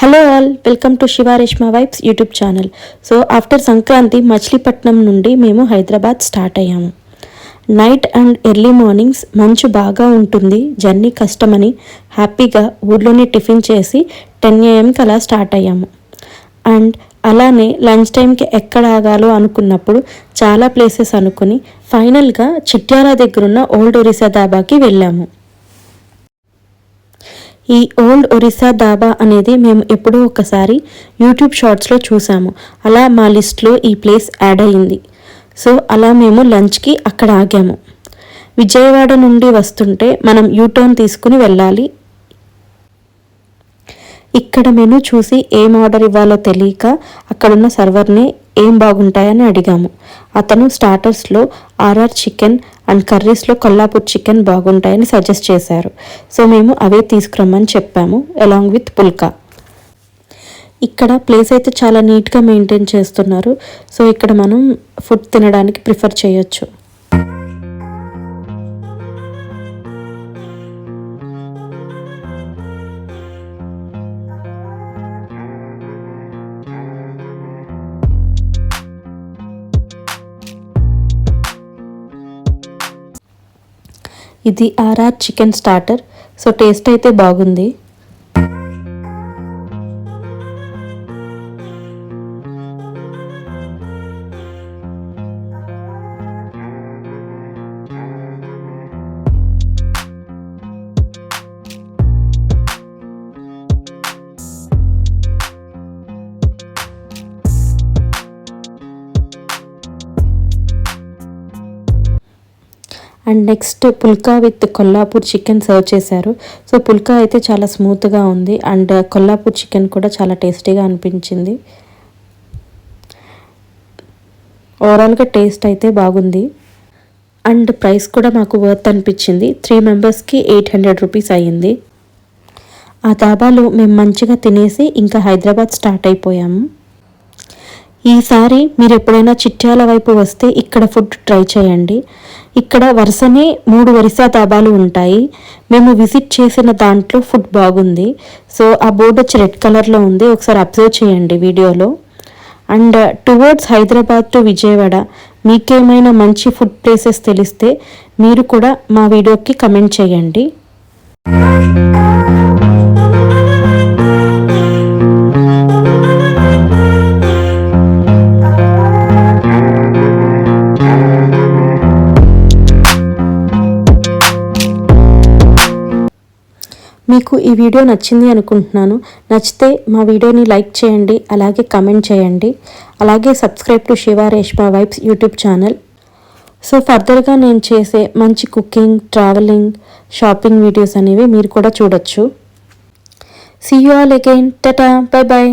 Hello all welcome to Sivareshma vibes YouTube channel so after Sankranti Machilipatnam నుండి మేము Hyderabad start అయ్యాము. Night and early mornings మంచు బాగా ఉంటుంది జర్నీ కష్టమని హ్యాపీగా ఊర్లోనే టిఫిన్ చేసి టెన్ ఏఎంకి అలా స్టార్ట్ అయ్యాము. అండ్ అలానే లంచ్ టైంకి ఎక్కడ ఆగాలో అనుకున్నప్పుడు చాలా ప్లేసెస్ అనుకుని ఫైనల్గా చిట్యాల దగ్గరున్న ఓల్డ్ ఒరిసా దాబాకి వెళ్ళాము. ఈ ఓల్డ్ ఒరిస్సా దాబా అనేది మేము ఎప్పుడో ఒకసారి యూట్యూబ్ షార్ట్స్లో చూసాము. అలా మా లిస్ట్లో ఈ ప్లేస్ యాడ్ అయింది. సో అలా మేము లంచ్కి అక్కడ ఆగాము. విజయవాడ నుండి వస్తుంటే మనం యూటర్న్ తీసుకుని వెళ్ళాలి. ఇక్కడ మెను చూసి ఏం ఆర్డర్ ఇవ్వాలో తెలియక అక్కడున్న సర్వర్ని ఏం బాగుంటాయని అడిగాము. అతను స్టార్టర్స్లో ఆర్ఆర్ చికెన్ అండ్ కర్రీస్లో కొల్లాపూర్ చికెన్ బాగుంటాయని సజెస్ట్ చేశారు. సో మేము అవే తీసుకురమ్మని చెప్పాము అలాంగ్ విత్ పుల్కా. ఇక్కడ ప్లేస్ అయితే చాలా నీట్గా మెయింటైన్ చేస్తున్నారు. సో ఇక్కడ మనం ఫుడ్ తినడానికి ప్రిఫర్ చేయొచ్చు. ఇది RR chicken starter. So taste అయితే బాగుంది. And next pulka with Kollapur chicken serve చేశారు. సో పుల్కా అయితే చాలా స్మూత్గా ఉంది అండ్ కొల్లాపూర్ చికెన్ కూడా చాలా టేస్టీగా అనిపించింది. ఓవరాల్గా టేస్ట్ అయితే బాగుంది. అండ్ ప్రైస్ కూడా మాకు వర్త్ అనిపించింది. త్రీ మెంబర్స్కి ఎయిట్ హండ్రెడ్ రూపీస్ అయ్యింది. ఆ దాబాలో మేము మంచిగా తినేసి ఇంకా హైదరాబాద్ స్టార్ట్ అయిపోయాము. ఈసారి మీరు ఎప్పుడైనా చిట్యాల వైపు వస్తే ఇక్కడ ఫుడ్ ట్రై చేయండి. ఇక్కడ వరుసనే మూడు వరుస దాబాలు ఉంటాయి. మేము విజిట్ చేసిన దాంట్లో ఫుడ్ బాగుంది. సో ఆ బోర్డు వచ్చి రెడ్ కలర్లో ఉంది. ఒకసారి అబ్జర్వ్ చేయండి వీడియోలో. And towards Hyderabad to Vijayawada మీకేమైనా మంచి ఫుడ్ ప్లేసెస్ తెలిస్తే మీరు కూడా మా వీడియోకి కమెంట్ చేయండి. మీకు ఈ వీడియో నచ్చింది అనుకుంటున్నాను. నచ్చితే మా వీడియోని లైక్ చేయండి అలాగే కమెంట్ చేయండి. అలాగే subscribe to Shiva Reshma vibes YouTube channel. So ఫర్దర్గా నేను చేసే మంచి కుకింగ్ ట్రావెలింగ్ షాపింగ్ వీడియోస్ అనేవి మీరు కూడా చూడొచ్చు. See you all again tata bye bye